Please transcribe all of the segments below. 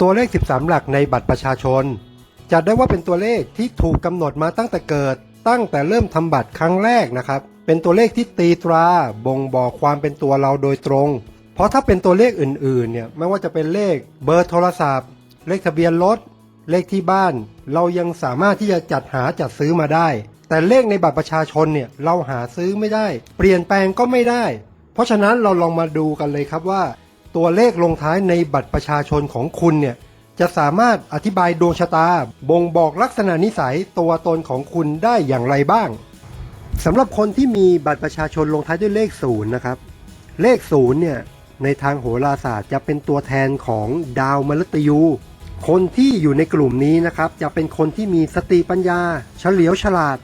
ตัวเลข 13 หลักในบัตรประชาชน จัดได้ว่าเป็นตัวเลขที่ถูกกำหนดมาตั้งแต่เกิด ตั้งแต่เริ่มทำบัตรครั้งแรกนะครับ เป็นตัวเลขที่ตีตรา บ่งบอกความเป็นตัวเราโดยตรง เพราะถ้าเป็นตัวเลขอื่นๆ เนี่ยไม่ว่าจะเป็นเลขเบอร์โทรศัพท์ เลขทะเบียนรถ เลขที่บ้าน เรายังสามารถที่จะจัดหาจัดซื้อมาได้ แต่เลขในบัตรประชาชนเนี่ยเราหาซื้อไม่ได้ เปลี่ยนแปลงก็ไม่ได้ เพราะฉะนั้นเราลองมาดูกันเลยครับว่า ตัวเลขลงท้ายในบัตรประชาชนของคุณเนี่ยจะสามารถอธิบายดวงชะตา บ่งบอกลักษณะนิสัยตัวตนของคุณได้อย่างไรบ้างสำหรับคนที่มีบัตรประชาชนลงท้ายด้วยเลขศูนย์นะครับ เลขศูนย์เนี่ยในทางโหราศาสตร์จะเป็นตัวแทนของดาวมฤตยู คนที่อยู่ในกลุ่มนี้นะครับ จะเป็นคนที่มีสติปัญญา เฉลียวฉลาด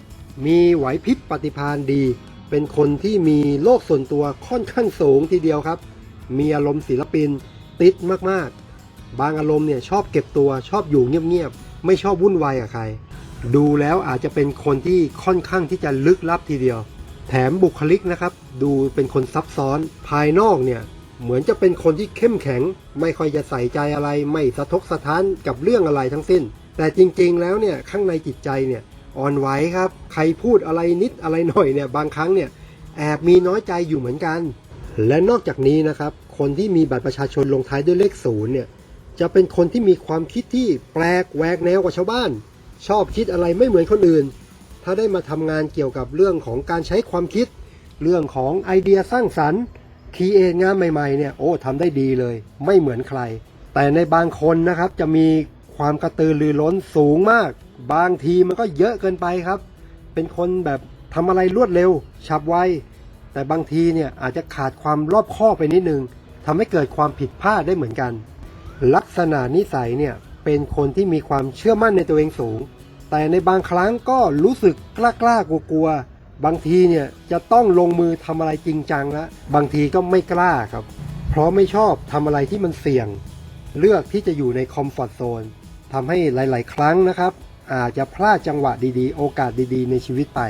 มีไหวพริบปฏิภาณดี เป็นคนที่มีโลกส่วนตัวค่อนข้างสูงทีเดียวครับ มีอารมณ์ศิลปิน ติดมากๆ บางอารมณ์เนี่ยชอบเก็บตัวชอบอยู่เงียบๆ ไม่ชอบวุ่นวายกับใคร ดูแล้วอาจจะเป็นคนที่ค่อนข้างที่จะลึกลับทีเดียว แถมบุคลิกนะครับ ดูเป็นคนซับซ้อนภายนอกเนี่ยเหมือนจะเป็นคนที่เข้มแข็ง ไม่ค่อยจะใส่ใจอะไร ไม่สะทกสะท้านกับเรื่องอะไรทั้งสิ้น แต่จริงๆแล้วเนี่ยข้างในจิตใจเนี่ยอ่อนไหวครับ ใครพูดอะไรนิดอะไรหน่อยเนี่ยบางครั้งเนี่ยแอบมีน้อยใจอยู่เหมือนกัน และนอกจากนี้นะครับ คนที่มีบัตรประชาชนลงท้ายด้วยเลขศูนย์เนี่ย จะเป็นคนที่มีความคิดที่แปลกแหวกแนวกว่าชาวบ้าน ชอบคิดอะไรไม่เหมือนคนอื่น ถ้าได้มาทำงานเกี่ยวกับเรื่องของการใช้ความคิด เรื่องของไอเดียสร้างสรรค์คีเอทงานใหม่ๆเนี่ยโอ้ทำได้ดีเลย ไม่เหมือนใคร แต่ในบางคนนะครับจะมีความกระตือรือร้นสูงมาก บางทีมันก็เยอะเกินไปครับ เป็นคนแบบทำอะไรรวดเร็ว ฉับไว แต่บางทีเนี่ยอาจจะขาดความรอบคอบไปนิดนึงทำให้เกิดความผิดพลาดได้เหมือนกัน ลักษณะนิสัยเนี่ยเป็นคนที่มีความเชื่อมั่นในตัวเองสูง แต่ในบางครั้งก็รู้สึกกล้ากล้ากลัวกลัวๆบางทีเนี่ยจะต้องลงมือทำอะไรจริงจังแล้วบางทีก็ไม่กล้าครับ เพราะไม่ชอบทำอะไรที่มันเสี่ยง เลือกที่จะอยู่ในคอมฟอร์ทโซนทำให้หลาย ๆ ครั้งนะครับ อาจจะพลาดจังหวะดีๆ โอกาสดีๆ ในชีวิตไป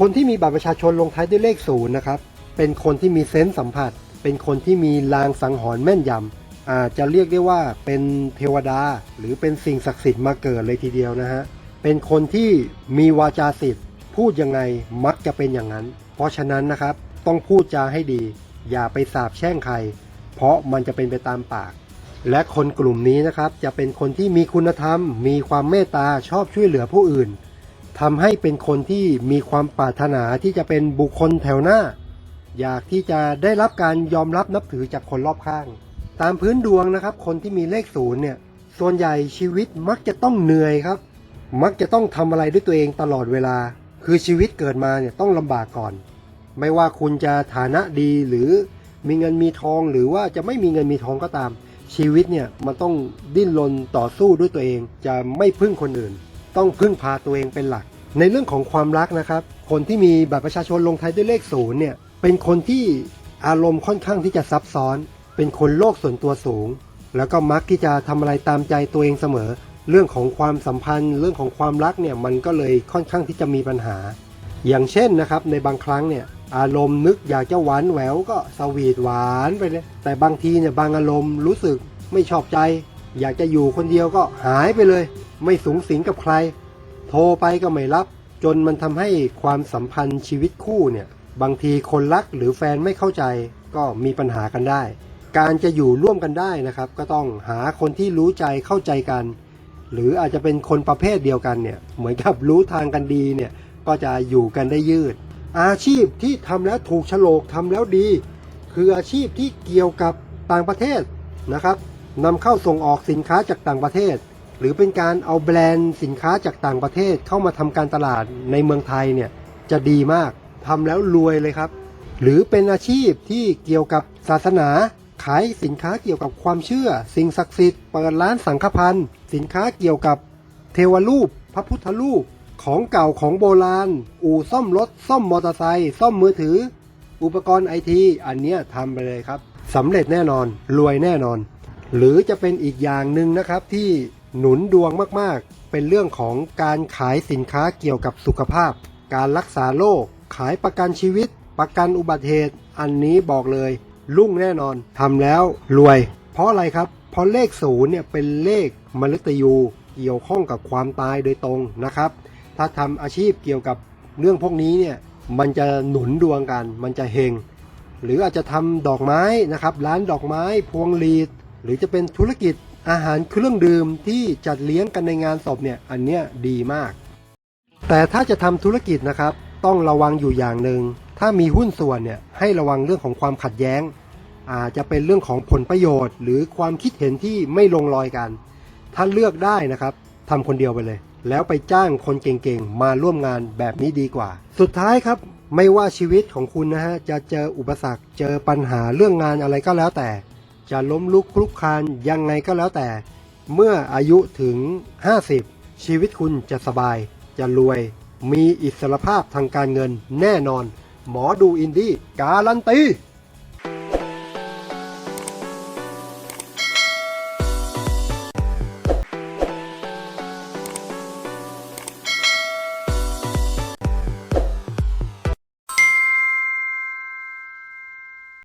คนที่มีบัตรประชาชนลงท้ายด้วยเลขศูนย์นะครับ เป็นคนที่มีเซนส์สัมผัส เป็นคนที่มีลางสังหรณ์แม่นยำอาจจะเรียกได้ว่าเป็นเทวดา หรือเป็นสิ่งศักดิ์สิทธิ์มาเกิดเลยทีเดียวนะฮะ เป็นคนที่มีวาจาสิทธิ์ พูดยังไงมักจะเป็นอย่างนั้น เพราะฉะนั้นนะครับ ต้องพูดจาให้ดี อย่าไปสาบแช่งใคร เพราะมันจะเป็นไปตามปาก และคนกลุ่มนี้นะครับ จะเป็นคนที่มีคุณธรรม มีความเมตตาชอบช่วยเหลือผู้อื่น ทำให้เป็นคนที่มีความปรารถนาที่จะเป็นบุคคลแถวหน้า อยากที่จะได้รับการยอมรับนับถือจากคนรอบข้าง ตามพื้นดวงนะครับ คนที่มีเลขศูนย์เนี่ยส่วนใหญ่ชีวิตมักจะต้องเหนื่อยครับ มักจะต้องทำอะไรด้วยตัวเองตลอดเวลา คือชีวิตเกิดมาเนี่ยต้องลำบากก่อน ไม่ว่าคุณจะฐานะดีหรือมีเงินมีทองหรือว่าจะไม่มีเงินมีทองก็ตาม ชีวิตเนี่ยมันต้องดิ้นรนต่อสู้ด้วยตัวเอง จะไม่พึ่งคนอื่น ต้องพึ่งพาตัวเองเป็นหลัก ในเรื่องของความรักนะครับ คนที่มีบัตรประชาชนลงท้ายด้วยเลขศูนย์เนี่ยเป็นคนที่อารมณ์ค่อนข้างที่จะซับซ้อน เป็นคนโลกส่วนตัวสูง แล้วก็มักที่จะทำอะไรตามใจตัวเองเสมอ เรื่องของความสัมพันธ์ เรื่องของความรักเนี่ยมันก็เลยค่อนข้างที่จะมีปัญหา อย่างเช่นนะครับในบางครั้งเนี่ยอารมณ์นึกอยากจะหวานแหววก็สวีทหวานไปเลยแต่บางทีเนี่ยบางอารมณ์รู้สึกไม่ชอบใจ อยากจะอยู่คนเดียวก็หายไปเลย ไม่สูงสิงกับใคร โทรไปก็ไม่รับ จนมันทำให้ความสัมพันธ์ชีวิตคู่เนี่ย บางทีคนรักหรือแฟนไม่เข้าใจ ก็มีปัญหากันได้ การจะอยู่ร่วมกันได้นะครับ ก็ต้องหาคนที่รู้ใจเข้าใจกัน หรืออาจจะเป็นคนประเภทเดียวกันเนี่ย เหมือนกับรู้ทางกันดีเนี่ย ก็จะอยู่กันได้ยืด อาชีพที่ทำแล้วถูกฉลกทำแล้วดี คืออาชีพที่เกี่ยวกับต่างประเทศนะครับ นำเข้าส่งออกสินค้าจากต่างประเทศ หรือเป็นการเอาแบรนด์สินค้าจากต่างประเทศเข้ามาทำการตลาดในเมืองไทยเนี่ยจะดีมากทำแล้วรวยเลยครับ หรือเป็นอาชีพที่เกี่ยวกับศาสนา ขายสินค้าเกี่ยวกับความเชื่อ สิ่งศักดิ์สิทธิ์เปิดร้านสังฆพันธ์สินค้าเกี่ยวกับเทวรูป พระพุทธรูป ของเก่าของโบราณ อู่ซ่อมรถ ซ่อมมอเตอร์ไซค์ซ่อมมือถือ อุปกรณ์ไอทีอันเนี้ยทำไปเลยครับสำเร็จแน่นอนรวยแน่นอน หรือจะเป็นอีกอย่างหนึ่งนะครับที่หนุนดวงมากๆ เป็นเรื่องของการขายสินค้าเกี่ยวกับสุขภาพ การรักษาโรคขายประกันชีวิต ประกันอุบัติเหตุ อันนี้บอกเลยรุ่งแน่นอนทำแล้วรวย เพราะอะไรครับเพราะเลขศูนย์เนี่ยเป็นเลขมฤตยูเกี่ยวข้องกับความตายโดยตรงนะครับ ถ้าทำอาชีพเกี่ยวกับเรื่องพวกนี้เนี่ยมันจะหนุนดวงกัน มันจะเฮงหรืออาจจะทำดอกไม้นะครับ ร้านดอกไม้พวงหลีด หรือจะเป็นธุรกิจอาหารเครื่องดื่มที่จัดเลี้ยงกันในงานศพเนี่ยอันเนี้ยดีมาก แต่ถ้าจะทำธุรกิจนะครับ ต้องระวังอยู่อย่างหนึ่งถ้ามีหุ้นส่วนเนี่ยให้ระวังเรื่องของความขัดแย้ง อาจจะเป็นเรื่องของผลประโยชน์ หรือความคิดเห็นที่ไม่ลงรอยกัน ถ้าเลือกได้นะครับทำคนเดียวไปเลย แล้วไปจ้างคนเก่งๆ มาร่วมงานแบบนี้ดีกว่า สุดท้ายครับไม่ว่าชีวิตของคุณนะฮะจะเจออุปสรรคเจอปัญหาเรื่องงานอะไรก็แล้วแต่ จะล้มลุกคลุกคลานยังไงก็แล้วแต่ เมื่ออายุถึง 50 ชีวิตคุณจะสบาย จะรวย มีอิสรภาพทางการเงินแน่นอน หมอดูอินดี้การันตี